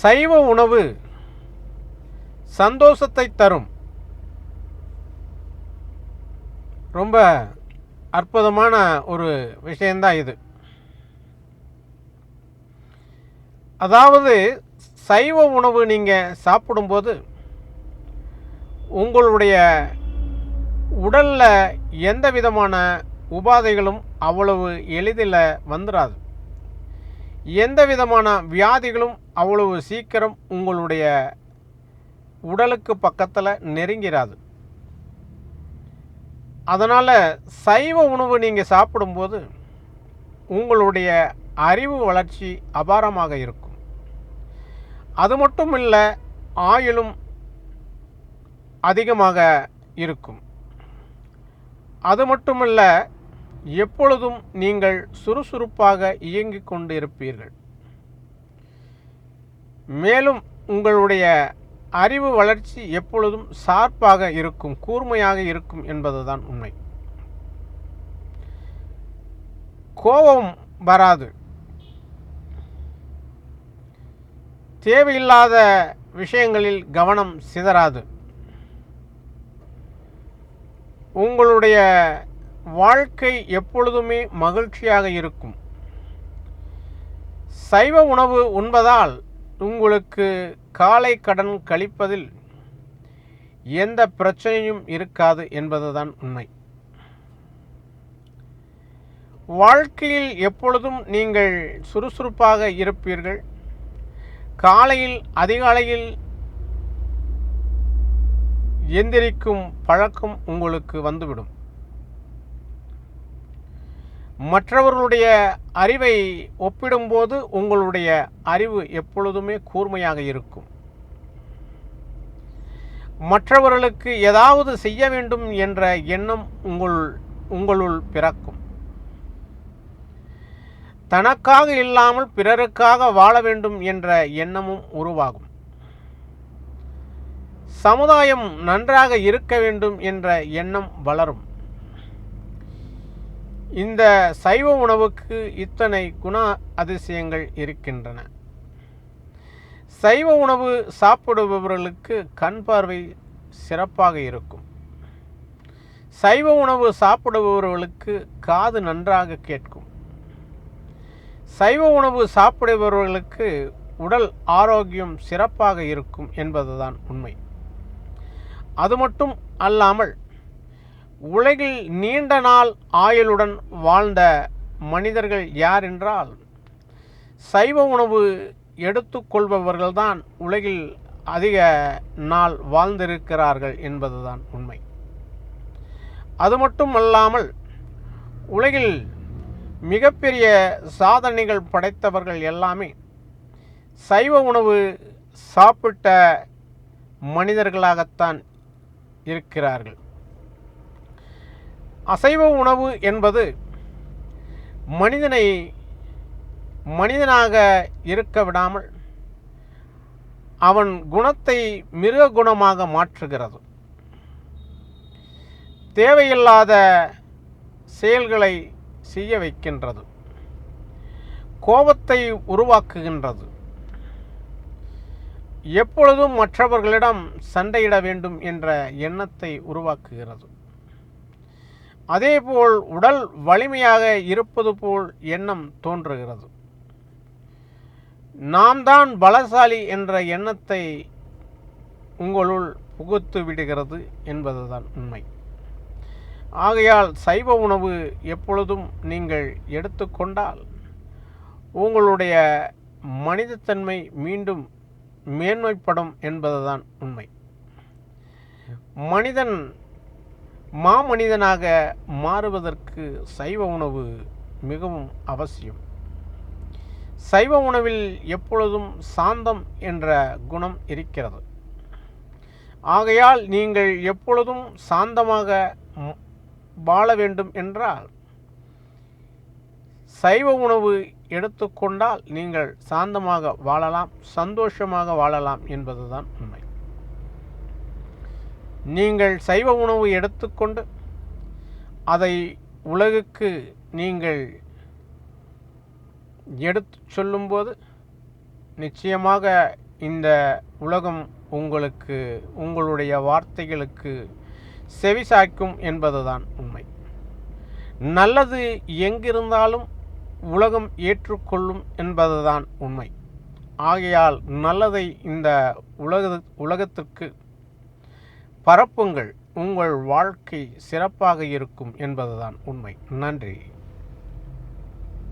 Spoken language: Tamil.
சைவ உணவு சந்தோஷத்தை தரும். ரொம்ப அற்புதமான ஒரு விஷயந்தான் இது. அதாவது சைவ உணவு நீங்கள் சாப்பிடும்போது உங்களுடைய உடலில் எந்த விதமான உபாதைகளும் அவ்வளவு எளிதில் வந்துடாது எந்த விதமான வியாதிகளும் அவ்வளவு சீக்கிரம் உங்களுடைய உடலுக்கு பக்கத்தில் நெருங்கிறாது. அதனால் சைவ உணவு நீங்கள் சாப்பிடும்போது உங்களுடைய அறிவு வளர்ச்சி அபாரமாக இருக்கும். அது மட்டும் இல்லை ஆயுளும் அதிகமாக இருக்கும். அது மட்டுமல்ல எப்பொழுதும் நீங்கள் சுறுசுறுப்பாக இயங்கிக் கொண்டு இருப்பீர்கள் மேலும் உங்களுடைய அறிவு வளர்ச்சி எப்பொழுதும் சார்பாக இருக்கும் கூர்மையாக இருக்கும் என்பதுதான் உண்மை. கோபம் வராது. தேவையில்லாத விஷயங்களில் கவனம் சிதறாது. உங்களுடைய வாழ்க்கை எப்பொழுதுமே மகிழ்ச்சியாக இருக்கும். சைவ உணவு உண்பதால் உங்களுக்கு காலை கடன் கழிப்பதில் எந்த பிரச்சனையும் இருக்காது என்பதுதான் உண்மை. வாழ்க்கையில் எப்பொழுதும் நீங்கள் சுறுசுறுப்பாக இருப்பீர்கள். காலையில் அதிகாலையில் எந்திரிக்கும் பழக்கம் உங்களுக்கு வந்துவிடும். மற்றவர்களுடைய அறிவை ஒப்பிடும்போது உங்களுடைய அறிவு எப்பொழுதுமே கூர்மையாக இருக்கும். மற்றவர்களுக்கு ஏதாவது செய்ய வேண்டும் என்ற எண்ணம் உங்கள் உங்களுள் பிறக்கும். தனக்காக இல்லாமல் பிறருக்காக வாழ வேண்டும் என்ற எண்ணமும் உருவாகும். சமுதாயம் நன்றாக இருக்க வேண்டும் என்ற எண்ணம் வளரும். இந்த சைவ உணவுக்கு இத்தனை குண அதிசயங்கள் இருக்கின்றன. சைவ உணவு சாப்பிடுபவர்களுக்கு கண் பார்வை சிறப்பாக இருக்கும். சைவ உணவு சாப்பிடுபவர்களுக்கு காது நன்றாக கேட்கும். சைவ உணவு சாப்பிடுபவர்களுக்கு உடல் ஆரோக்கியம் சிறப்பாக இருக்கும் என்பதுதான் உண்மை. அது மட்டும் அல்லாமல் உலகில் நீண்ட நாள் ஆயுளுடன் வாழ்ந்த மனிதர்கள் யார் என்றால் சைவ உணவு எடுத்துக்கொள்பவர்கள்தான் உலகில் அதிக நாள் வாழ்ந்திருக்கிறார்கள் என்பதுதான் உண்மை. அது மட்டும் அல்லாமல் உலகில் மிகப்பெரிய சாதனைகள் படைத்தவர்கள் எல்லாமே சைவ உணவு சாப்பிட்ட மனிதர்களாகத்தான் இருக்கிறார்கள். அசைவ உணவு என்பது மனிதனை மனிதனாக இருக்க விடாமல் அவன் குணத்தை மிருக குணமாக மாற்றுகிறது. தேவையில்லாத செயல்களை செய்ய வைக்கின்றது. கோபத்தை உருவாக்குகின்றது. எப்பொழுதும் மற்றவர்களிடம் சண்டையிட வேண்டும் என்ற எண்ணத்தை உருவாக்குகிறது. அதேபோல் உடல் வலிமையாக இருப்பது போல் எண்ணம் தோன்றுகிறது. நாம் தான் பலசாலி என்ற எண்ணத்தை உங்களுள் புகுத்து விடுகிறது என்பதுதான் உண்மை. ஆகையால் சைவ உணவு எப்பொழுதும் நீங்கள் எடுத்துக்கொண்டால் உங்களுடைய மனிதத்தன்மை மீண்டும் மேன்மைப்படும் என்பதுதான் உண்மை. மனிதன் மாமனிதனாக மாறுவதற்கு சைவ உணவு மிகவும் அவசியம். சைவ உணவில் எப்பொழுதும் சாந்தம் என்ற குணம் இருக்கிறது. ஆகையால் நீங்கள் எப்பொழுதும் சாந்தமாக வாழ வேண்டும் என்றால் சைவ உணவு எடுத்துக்கொண்டால் நீங்கள் சாந்தமாக வாழலாம் சந்தோஷமாக வாழலாம் என்பதுதான் உண்மை. நீங்கள் சைவ உணவு எடுத்துக்கொண்டு அதை உலகுக்கு நீங்கள் எடுத்து சொல்லும்போது நிச்சயமாக இந்த உலகம் உங்களுக்கு உங்களுடைய வார்த்தைகளுக்கு செவிசாய்க்கும் என்பதுதான் உண்மை. நல்லது எங்கிருந்தாலும் உலகம் ஏற்றுக்கொள்ளும் என்பதுதான் உண்மை. ஆகையால் நல்லதை இந்த உலக உலகத்திற்கு பரப்புங்கள். உங்கள் வாழ்க்கை சிறப்பாக இருக்கும் என்பதுதான் உண்மை. நன்றி.